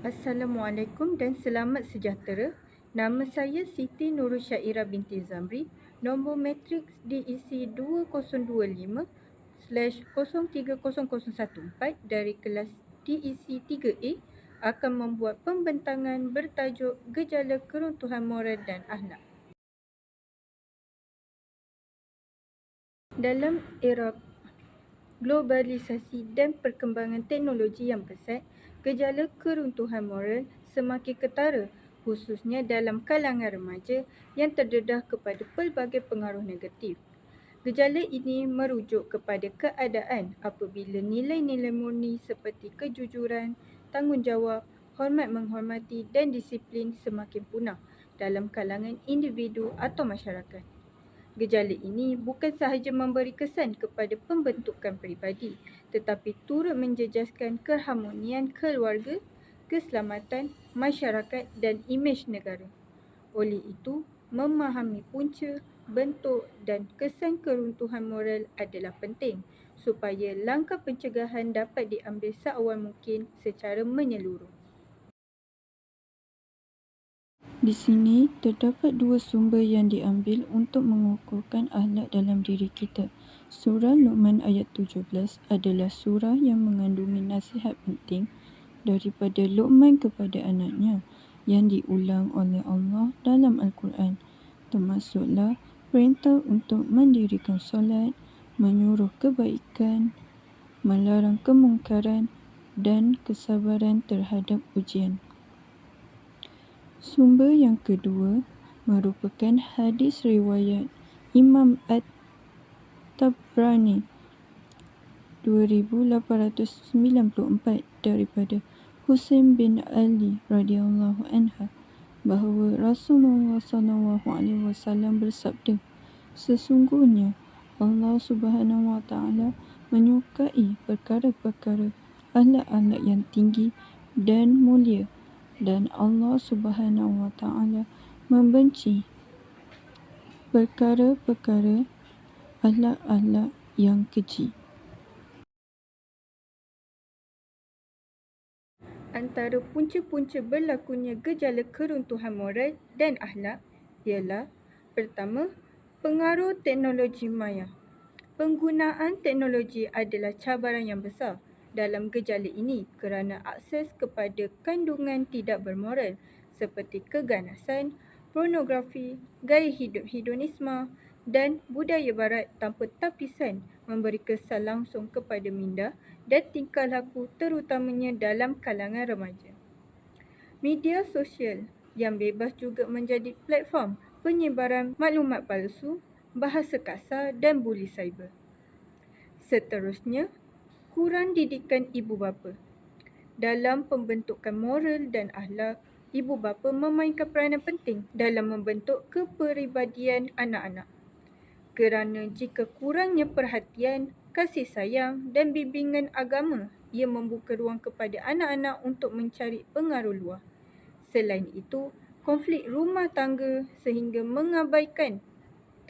Assalamualaikum dan selamat sejahtera. Nama saya Siti Nurul Syairah binti Zamri. Nombor matriks diisi 2025 0300114 dari kelas diisi 3A akan membuat pembentangan bertajuk Gejala Keruntuhan Moral dan Akhlak. Dalam era globalisasi dan perkembangan teknologi yang pesat, gejala keruntuhan moral semakin ketara khususnya dalam kalangan remaja yang terdedah kepada pelbagai pengaruh negatif. Gejala ini merujuk kepada keadaan apabila nilai-nilai murni seperti kejujuran, tanggungjawab, hormat menghormati dan disiplin semakin punah dalam kalangan individu atau masyarakat. Gejala ini bukan sahaja memberi kesan kepada pembentukan peribadi tetapi turut menjejaskan keharmonian keluarga, keselamatan masyarakat dan imej negara. Oleh itu, memahami punca, bentuk dan kesan keruntuhan moral adalah penting supaya langkah pencegahan dapat diambil seawal mungkin secara menyeluruh. Di sini terdapat dua sumber yang diambil untuk mengukuhkan akhlak dalam diri kita. Surah Luqman ayat 17 adalah surah yang mengandungi nasihat penting daripada Luqman kepada anaknya yang diulang oleh Allah dalam Al-Quran. Termasuklah perintah untuk mendirikan solat, menyuruh kebaikan, melarang kemungkaran dan kesabaran terhadap ujian. Sumber yang kedua merupakan hadis riwayat Imam At-Tabrani 2894 daripada Husain bin Ali radhiyallahu anha bahawa Rasulullah sallallahu alaihi wasallam bersabda sesungguhnya Allah Subhanahu wa taala menyukai perkara-perkara akhlak-akhlak yang tinggi dan mulia dan Allah Subhanahu wa taala membenci perkara-perkara akhlak-akhlak yang keji. Antara punca-punca berlakunya gejala keruntuhan moral dan akhlak ialah pertama, pengaruh teknologi maya. Penggunaan teknologi adalah cabaran yang besar dalam gejala ini kerana akses kepada kandungan tidak bermoral seperti keganasan, pornografi, gaya hidup hedonisme dan budaya barat tanpa tapisan memberi kesan langsung kepada minda dan tingkah laku terutamanya dalam kalangan remaja. Media sosial yang bebas juga menjadi platform penyebaran maklumat palsu, bahasa kasar dan buli cyber. Seterusnya, kurang didikan ibu bapa. Dalam pembentukan moral dan akhlak, ibu bapa memainkan peranan penting dalam membentuk kepribadian anak-anak. Kerana jika kurangnya perhatian, kasih sayang dan bimbingan agama, ia membuka ruang kepada anak-anak untuk mencari pengaruh luar. Selain itu, konflik rumah tangga sehingga mengabaikan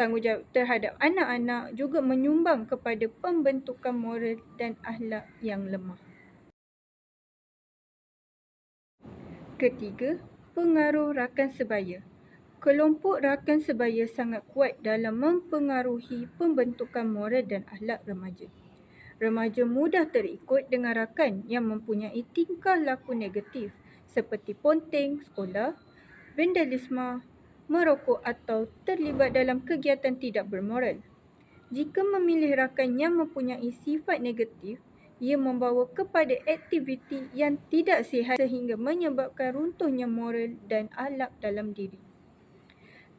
tanggungjawab terhadap anak-anak juga menyumbang kepada pembentukan moral dan akhlak yang lemah. Ketiga, pengaruh rakan sebaya. Kelompok rakan sebaya sangat kuat dalam mempengaruhi pembentukan moral dan akhlak remaja. Remaja mudah terikut dengan rakan yang mempunyai tingkah laku negatif seperti ponteng sekolah, vandalisme, merokok atau terlibat dalam kegiatan tidak bermoral. Jika memilih rakan yang mempunyai sifat negatif, ia membawa kepada aktiviti yang tidak sihat sehingga menyebabkan runtuhnya moral dan akhlak dalam diri.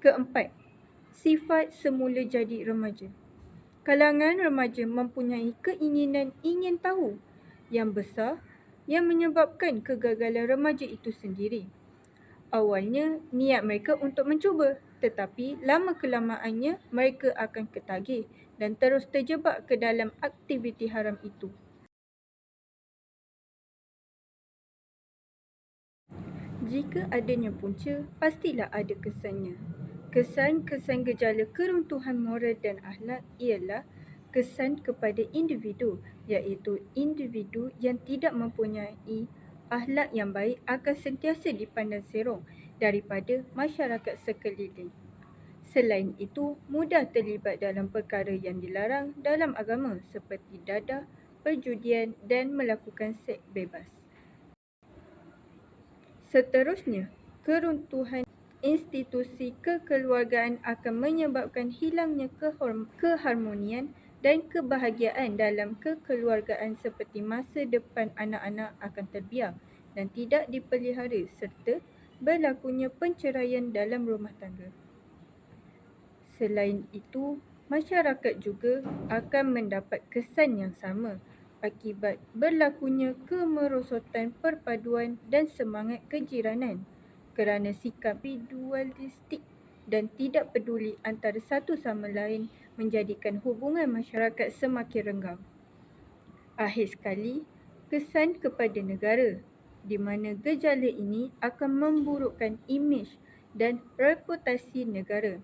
Keempat, sifat semula jadi remaja. Kalangan remaja mempunyai keinginan ingin tahu yang besar yang menyebabkan kegagalan remaja itu sendiri. Awalnya niat mereka untuk mencuba tetapi lama kelamaannya mereka akan ketagih dan terus terjebak ke dalam aktiviti haram itu. Jika adanya punca, pastilah ada kesannya. Kesan-kesan gejala keruntuhan moral dan akhlak ialah kesan kepada individu iaitu individu yang tidak mempunyai akhlak yang baik akan sentiasa dipandang serong daripada masyarakat sekeliling. Selain itu, mudah terlibat dalam perkara yang dilarang dalam agama seperti dadah, perjudian dan melakukan seks bebas. Seterusnya, keruntuhan institusi kekeluargaan akan menyebabkan hilangnya keharmonian dan kebahagiaan dalam kekeluargaan seperti masa depan anak-anak akan terbiar dan tidak dipelihara serta berlakunya penceraian dalam rumah tangga. Selain itu, masyarakat juga akan mendapat kesan yang sama akibat berlakunya kemerosotan perpaduan dan semangat kejiranan kerana sikap individualistik dan tidak peduli antara satu sama lain menjadikan hubungan masyarakat semakin renggang. Akhir sekali, kesan kepada negara di mana gejala ini akan memburukkan imej dan reputasi negara.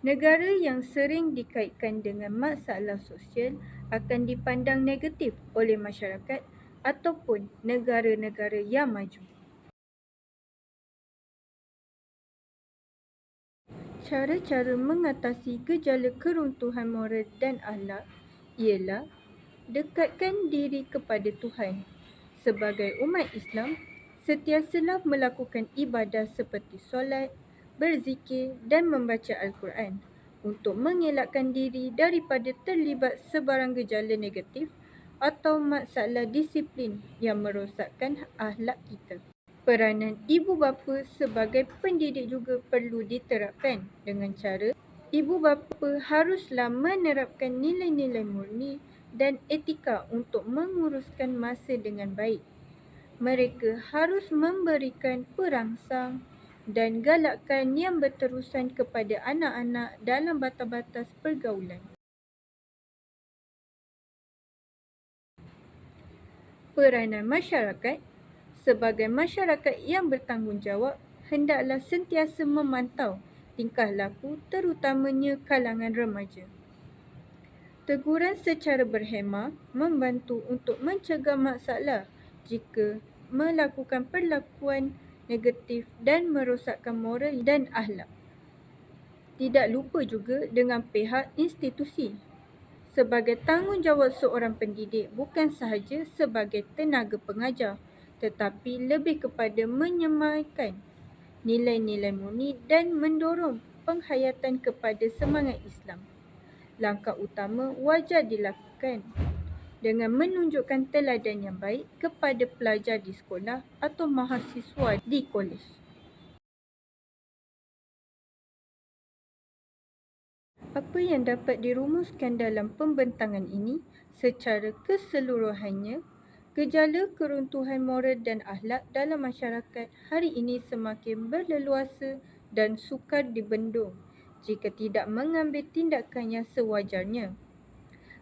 Negara yang sering dikaitkan dengan masalah sosial akan dipandang negatif oleh masyarakat ataupun negara-negara yang maju. Cara-cara mengatasi gejala keruntuhan moral dan akhlak ialah dekatkan diri kepada Tuhan. Sebagai umat Islam, sentiasalah melakukan ibadah seperti solat, berzikir dan membaca Al-Quran untuk mengelakkan diri daripada terlibat sebarang gejala negatif atau masalah disiplin yang merosakkan akhlak kita. Peranan ibu bapa sebagai pendidik juga perlu diterapkan dengan cara ibu bapa haruslah menerapkan nilai-nilai murni dan etika untuk menguruskan masa dengan baik. Mereka harus memberikan perangsang, dan galakkan yang berterusan kepada anak-anak dalam batas-batas pergaulan. Peranan masyarakat sebagai masyarakat yang bertanggungjawab hendaklah sentiasa memantau tingkah laku terutamanya kalangan remaja. Teguran secara berhemah membantu untuk mencegah masalah jika melakukan perlakuan negatif dan merosakkan moral dan akhlak. Tidak lupa juga dengan pihak institusi. Sebagai tanggungjawab seorang pendidik bukan sahaja sebagai tenaga pengajar tetapi lebih kepada menyemaikan nilai-nilai murni dan mendorong penghayatan kepada semangat Islam. Langkah utama wajar dilakukan dengan menunjukkan teladan yang baik kepada pelajar di sekolah atau mahasiswa di kolej. Apa yang dapat dirumuskan dalam pembentangan ini secara keseluruhannya, gejala keruntuhan moral dan akhlak dalam masyarakat hari ini semakin berleluasa dan sukar dibendung jika tidak mengambil tindakan yang sewajarnya.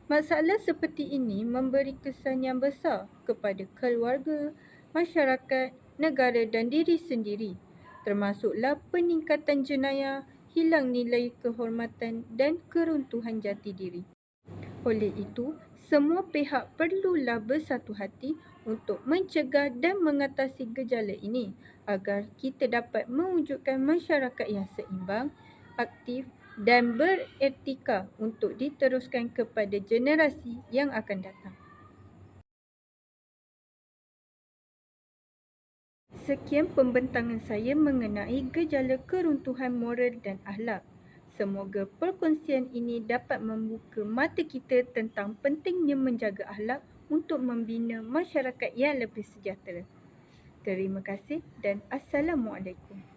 Masalah seperti ini memberi kesan yang besar kepada keluarga, masyarakat, negara dan diri sendiri termasuklah peningkatan jenayah, hilang nilai kehormatan dan keruntuhan jati diri. Oleh itu, semua pihak perlulah bersatu hati untuk mencegah dan mengatasi gejala ini agar kita dapat mewujudkan masyarakat yang seimbang, aktif dan beretika untuk diteruskan kepada generasi yang akan datang. Sekian pembentangan saya mengenai gejala keruntuhan moral dan akhlak. Semoga perkongsian ini dapat membuka mata kita tentang pentingnya menjaga akhlak untuk membina masyarakat yang lebih sejahtera. Terima kasih dan Assalamualaikum.